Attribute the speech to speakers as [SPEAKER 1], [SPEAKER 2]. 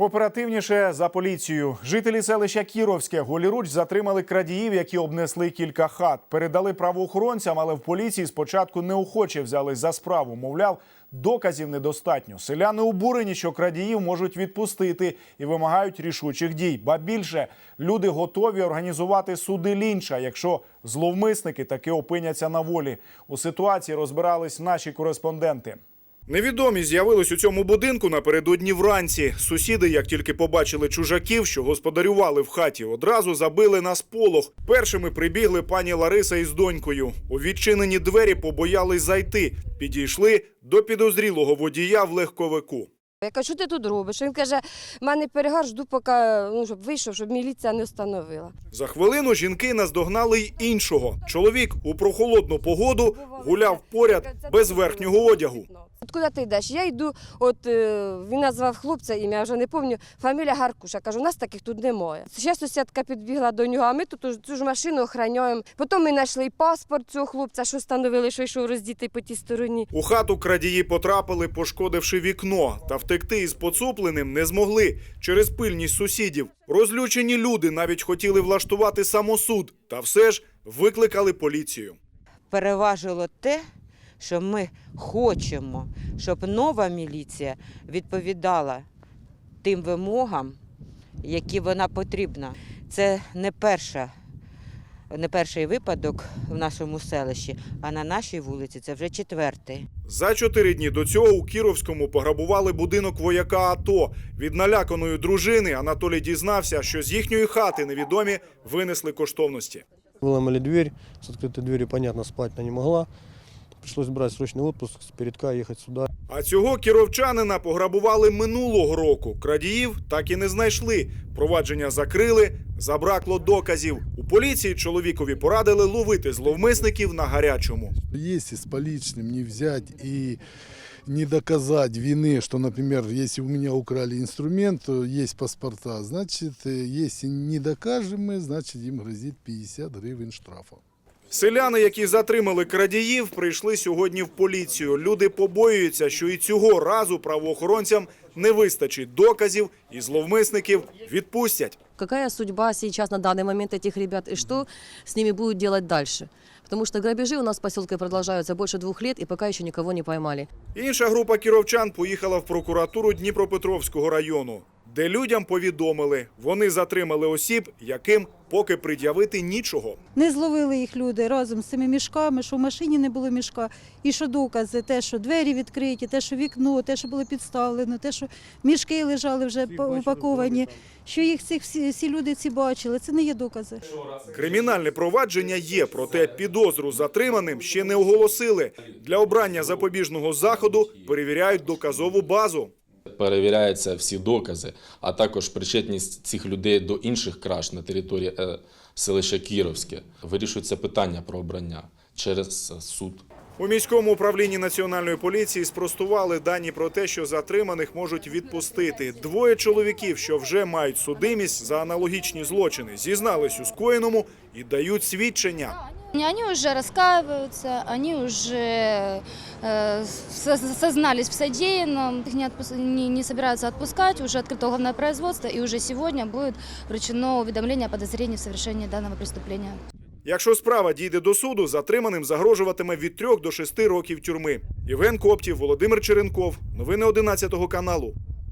[SPEAKER 1] Оперативніше за поліцію. Жителі селища Кіровське голіруч затримали крадіїв, які обнесли кілька хат. Передали правоохоронцям, але в поліції спочатку неохоче взялись за справу. Мовляв, доказів недостатньо. Селяни обурені, що крадіїв можуть відпустити і вимагають рішучих дій. Ба більше люди готові організувати суди лінча, якщо зловмисники таки опиняться на волі. У ситуації розбирались наші кореспонденти. Невідомі з'явились у цьому будинку напередодні вранці. Сусіди, як тільки побачили чужаків, що господарювали в хаті, одразу забили на сполох. Першими прибігли пані Лариса із донькою. У відчинені двері побоялись зайти. Підійшли до підозрілого водія в легковику.
[SPEAKER 2] Я кажу, що ти тут робиш? Він каже, в мене перегар, жду, поки ну, щоб вийшов, щоб міліція не встановила.
[SPEAKER 1] За хвилину жінки наздогнали й іншого. Чоловік у прохолодну погоду гуляв поряд без верхнього одягу.
[SPEAKER 2] От куди ти йдеш? Я йду, от е, він назвав хлопця ім'я, я вже не пам'ятаю, фамілія Гаркуша. Кажу, у нас таких тут немає. Ще сусідка підбігла до нього, а ми тут цю ж машину охороняємо. Потім ми знайшли і паспорт цього хлопця, що встановили, що йшов роздітий по тій стороні.
[SPEAKER 1] У хату крадії потрапили, пошкодивши вікно, та втекти із поцупленим не змогли через пильність сусідів. Розлючені люди навіть хотіли влаштувати самосуд, та все ж викликали поліцію.
[SPEAKER 3] переважило те, що ми хочемо, щоб нова міліція відповідала тим вимогам, які вона потрібна. Це не перша. Не перший випадок в нашому селищі, а на нашій вулиці це вже четвертий.
[SPEAKER 1] За чотири дні до цього у Кіровському пограбували будинок вояка АТО. Від наляканої дружини Анатолій дізнався, що з їхньої хати невідомі винесли коштовності.
[SPEAKER 4] Выломали дверь, с открытой дверью, понятно, спать она не могла. Пришлось брать срочный отпуск, с передка ехать сюда.
[SPEAKER 1] А цього кіровчанина пограбували минулого року. Крадіїв так і не знайшли. Провадження закрили, забракло доказів. У поліції чоловікові порадили ловити зловмисників на гарячому.
[SPEAKER 5] Если с поличным не взять и не доказать вины, что, например, если у меня украли инструмент, то есть паспорта, значит, э, если не докажем мы, значит, им грозит 50 гривен штрафа.
[SPEAKER 1] Селяни, які затримали крадіїв, прийшли сьогодні в поліцію. Люди побоюються, що і цього разу правоохоронцям не вистачить доказів, і зловмисників відпустять.
[SPEAKER 6] какая судьба сейчас на данный момент этих ребят и что с ними будут делать дальше. Потому что грабежи у нас в поселке продолжаются больше двух лет и пока еще никого не поймали.
[SPEAKER 1] Інша група кіровчан поїхала в прокуратуру Дніпропетровського району, де людям повідомили, вони затримали осіб, яким поки пред'явити нічого.
[SPEAKER 7] Не зловили їх люди разом з цими мішками, що в машині не було мішка, і що докази, те, що двері відкриті, те, що вікно, те, що було підставлено, те, що мішки лежали вже по- упаковані, що їх цих всі, всі люди ці бачили. Це не є докази.
[SPEAKER 1] Кримінальне провадження є, проте підозру затриманим ще не оголосили. Для обрання запобіжного заходу перевіряють доказову базу.
[SPEAKER 8] Перевіряються всі докази, а також причетність цих людей до інших краж на території е, селища Кіровське. Вирішується питання про обрання через суд.
[SPEAKER 1] У міському управлінні національної поліції спростували дані про те, що затриманих можуть відпустити. Двоє чоловіків, що вже мають судимість за аналогічні злочини, зізнались у скоєному і дають свідчення.
[SPEAKER 9] Они уже раскаиваются, они уже э, сознались в содеянном, их не, отпус- не, не собираются отпускать, уже открыто уголовное производство, и уже сегодня будет вручено уведомление о подозрении в совершении данного преступления.
[SPEAKER 1] Якщо справа дійде до суду, затриманим загрожуватиме від 3 до 6 років тюрми. Євген Коптів, Володимир Черенков. Новини 11 каналу.